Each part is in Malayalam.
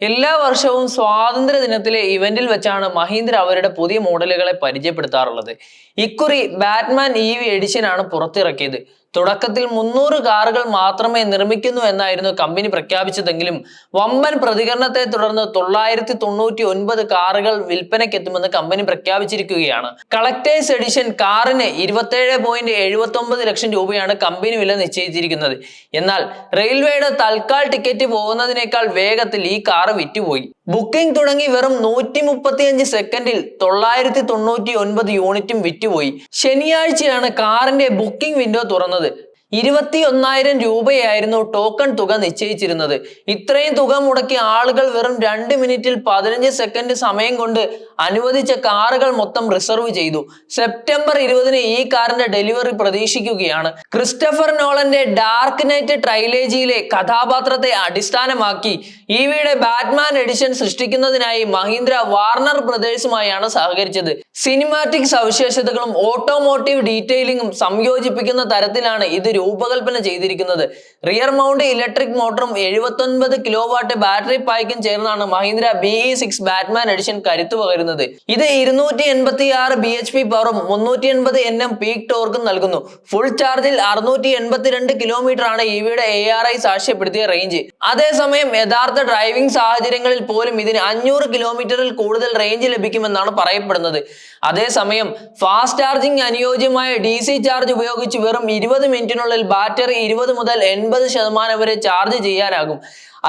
എല്ലാ വർഷവും സ്വാതന്ത്ര്യ ദിനത്തിലെ ഇവന്റിൽ വെച്ചാണ് മഹീന്ദ്ര അവരുടെ പുതിയ മോഡലുകളെ പരിചയപ്പെടുത്താറുള്ളത്. ഇക്കുറി ബാറ്റ്മാൻ ഇ വി എഡിഷൻ ആണ് പുറത്തിറക്കിയത്. തുടക്കത്തിൽ മുന്നൂറ് കാറുകൾ മാത്രമേ നിർമ്മിക്കുന്നു എന്നായിരുന്നു കമ്പനി പ്രഖ്യാപിച്ചതെങ്കിലും വമ്പൻ പ്രതികരണത്തെ തുടർന്ന് തൊള്ളായിരത്തി തൊണ്ണൂറ്റി ഒൻപത് കാറുകൾ വിൽപ്പനയ്ക്കെത്തുമെന്ന് കമ്പനി പ്രഖ്യാപിച്ചിരിക്കുകയാണ്. കളക്ടേഴ്സ് എഡിഷൻ കാറിന് ഇരുപത്തേഴ് പോയിന്റ് എഴുപത്തി ഒമ്പത് ലക്ഷം രൂപയാണ് കമ്പനി വില നിശ്ചയിച്ചിരിക്കുന്നത്. എന്നാൽ റെയിൽവേയുടെ തൽക്കാൽ ടിക്കറ്റ് പോകുന്നതിനേക്കാൾ വേഗത്തിൽ ഈ കാർ വിറ്റുപോയി. ബുക്കിംഗ് തുടങ്ങി വെറും നൂറ്റി മുപ്പത്തിയഞ്ച് സെക്കൻഡിൽ തൊള്ളായിരത്തി തൊണ്ണൂറ്റി ഒൻപത് യൂണിറ്റും വിറ്റുപോയി. ശനിയാഴ്ചയാണ് കാറിന്റെ ബുക്കിംഗ് വിൻഡോ തുറന്നത്. ഇരുപത്തി ഒന്നായിരം രൂപയായിരുന്നു ടോക്കൺ തുക നിശ്ചയിച്ചിരുന്നത്. ഇത്രയും തുക മുടക്കി ആളുകൾ വെറും രണ്ട് മിനിറ്റിൽ പതിനഞ്ച് സെക്കൻഡ് സമയം കൊണ്ട് അനുവദിച്ച കാറുകൾ മൊത്തം റിസർവ് ചെയ്തു. സെപ്റ്റംബർ ഇരുപതിന് ഈ കാറിന്റെ ഡെലിവറി പ്രതീക്ഷിക്കുകയാണ്. ക്രിസ്റ്റഫർ നോളന്റെ ഡാർക്ക് നൈറ്റ് ട്രൈലേജിയിലെ കഥാപാത്രത്തെ അടിസ്ഥാനമാക്കി ഇവിയുടെ ബാറ്റ്മാൻ എഡിഷൻ സൃഷ്ടിക്കുന്നതിനായി മഹീന്ദ്ര വാർണർ ബ്രദേഴ്സുമായാണ് സഹകരിച്ചത്. സിനിമാറ്റിക് സവിശേഷതകളും ഓട്ടോമോട്ടീവ് ഡീറ്റെയിലിംഗും സംയോജിപ്പിക്കുന്ന തരത്തിലാണ് ഇത് രൂപകൽപ്പന ചെയ്തിരിക്കുന്നത്. റിയർ മൗണ്ട് ഇലക്ട്രിക് മോട്ടറും എഴുപത്തൊൻപത് കിലോ വാട്ട് ബാറ്ററി പായ്ക്കും ചേർന്നാണ് Mahindra B E six Batman edition കരുത്തു പകരുന്നത്. ഇത് ഇരുന്നൂറ്റി എൺപത്തി ആറ് ബി എച്ച് പി പവറും മുന്നൂറ്റി എൺപത് എൻ എം പീക്ക് ടോർക്കും നൽകുന്നു. ഫുൾ ചാർജിൽ അറുന്നൂറ്റി എൺപത്തിരണ്ട് കിലോമീറ്റർ ആണ് ഇവയുടെ എ ആർ ഐ സാക്ഷ്യപ്പെടുത്തിയ റേഞ്ച് അതേസമയം യഥാർത്ഥ ഡ്രൈവിംഗ് സാഹചര്യങ്ങളിൽ പോലും ഇതിന് അഞ്ഞൂറ് കിലോമീറ്ററിൽ കൂടുതൽ റേഞ്ച് ലഭിക്കുമെന്നാണ് പറയപ്പെടുന്നത്. അതേസമയം ഫാസ്റ്റ് ചാർജിംഗ് അനുയോജ്യമായ ഡി സി ചാർജ് ഉപയോഗിച്ച് വെറും ഇരുപത് മിനിറ്റിനുള്ളിൽ ബാറ്ററി ഇരുപത് മുതൽ എൺപത് ശതമാനം വരെ ചാർജ് ചെയ്യാനാകും.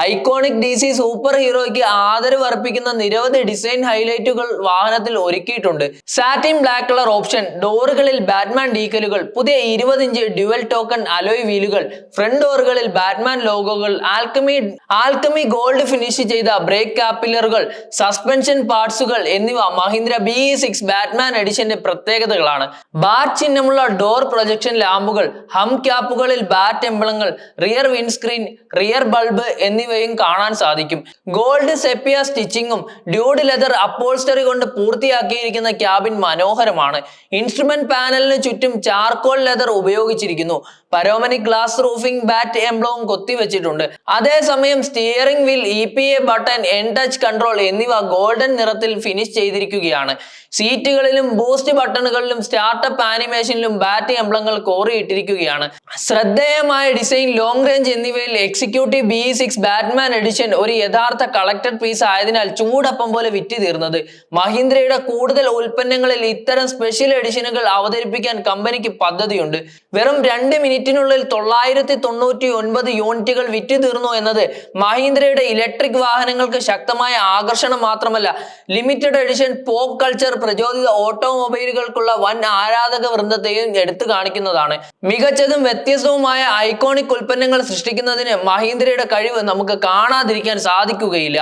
ഐക്കോണിക് ഡി സി സൂപ്പർ ഹീറോയ്ക്ക് ആദരവ് അർപ്പിക്കുന്ന നിരവധി ഡിസൈൻ ഹൈലൈറ്റുകൾ വാഹനത്തിൽ ഒരുക്കിയിട്ടുണ്ട്. സാറ്റിൻ ബ്ലാക്ക് കളർ ഓപ്ഷൻ ഡോറുകളിൽ ബാറ്റ്മാൻ ഡീക്കലുകൾ പുതിയ ഇരുപത് ഇഞ്ച് ഡ്യുവൽ ടോക്കൺ അലോയ് വീലുകൾ ഫ്രണ്ട് ഡോറുകളിൽ ബാറ്റ്മാൻ ലോഗോകൾ ആൽക്കമി ആൽക്കമി ഗോൾഡ് ഫിനിഷ് ചെയ്ത ബ്രേക്ക് കാപ്പിലറുകൾ സസ്പെൻഷൻ പാർട്സുകൾ എന്നിവ മഹീന്ദ്ര ബി സിക്സ് ബാറ്റ്മാൻ എഡിഷന്റെ പ്രത്യേകതകളാണ്. ബാറ്റ് ചിഹ്നമുള്ള ഡോർ പ്രൊജക്ഷൻ ലാമ്പുകൾ ഹം ക്യാപ്പുകളിൽ ബാറ്റ് എംബ്ലങ്ങൾ റിയർ വിൻസ്ക്രീൻ റിയർ ബൾബ് എന്നിവയും കാണാൻ സാധിക്കും. ഗോൾഡ് സെപ്പിയ സ്റ്റിച്ചിങ്ങും ഡ്യൂഡ് ലെതർ അപ്പോൾസ്റ്ററി കൊണ്ട് പൂർത്തിയാക്കിയിരിക്കുന്ന ക്യാബിൻ മനോഹരമാണ്. ഇൻസ്ട്രുമെന്റ് പാനലിന് ചുറ്റും ചാർക്കോൾ ലെതർ ഉപയോഗിച്ചിരിക്കുന്നു. പരോമനിക് ഗ്ലാസ് റൂഫിംഗ് ബാറ്റ് എംബ്ലവും കൊത്തിവെച്ചിട്ടുണ്ട്. അതേസമയം steering wheel E P A button N touch control എന്നിവ ഗോൾഡൻ നിറത്തിൽ ഫിനിഷ് ചെയ്തിരിക്കുകയാണ്. സീറ്റുകളിലും ബൂസ്റ്റ് ബട്ടണുകളിലും സ്റ്റാർട്ടപ്പ് ആനിമേഷനിലും ബാറ്റ് എംബ്ലങ്ങൾ കോറിയിട്ടിരിക്കുകയാണ്. ശ്രദ്ധേയമായ ഡിസൈൻ ലോങ് റേഞ്ച് എന്നിവയിൽ executive B six Batman edition ഒരു യഥാർത്ഥ കളക്ടഡ് പീസ് ആയതിനാൽ ചൂടപ്പം പോലെ വിറ്റ് തീർന്നത്. മഹീന്ദ്രയുടെ കൂടുതൽ ഉൽപ്പന്നങ്ങളിൽ ഇത്തരം സ്പെഷ്യൽ എഡിഷനുകൾ അവതരിപ്പിക്കാൻ കമ്പനിക്ക് പദ്ധതിയുണ്ട്. വെറും രണ്ട് മിനിറ്റിനുള്ളിൽ തൊള്ളായിരത്തി തൊണ്ണൂറ്റി ഒൻപത് യൂണിറ്റുകൾ വിറ്റ് തീർന്നു എന്നത് മഹീന്ദ്രയുടെ ഇലക്ട്രിക് വാഹനങ്ങൾക്ക് ശക്തമായ ആകർഷണം മാത്രമല്ല. ലിമിറ്റഡ് എഡിഷൻ പോപ്പ് കൾച്ചർ പ്രചോദിത ഓട്ടോമൊബൈലുകൾക്കുള്ള വൻ ആരാധക വൃന്ദത്തെയും എടുത്തു കാണിക്കുന്നതാണ്. മികച്ചതും വ്യത്യസ്തവുമായ ഐക്കോണിക് ഉൽപ്പന്നങ്ങൾ സൃഷ്ടിക്കുന്നതിന് മഹീന്ദ്രയുടെ കഴിവ് നമുക്ക് കാണാതിരിക്കാൻ സാധിക്കുകയില്ല.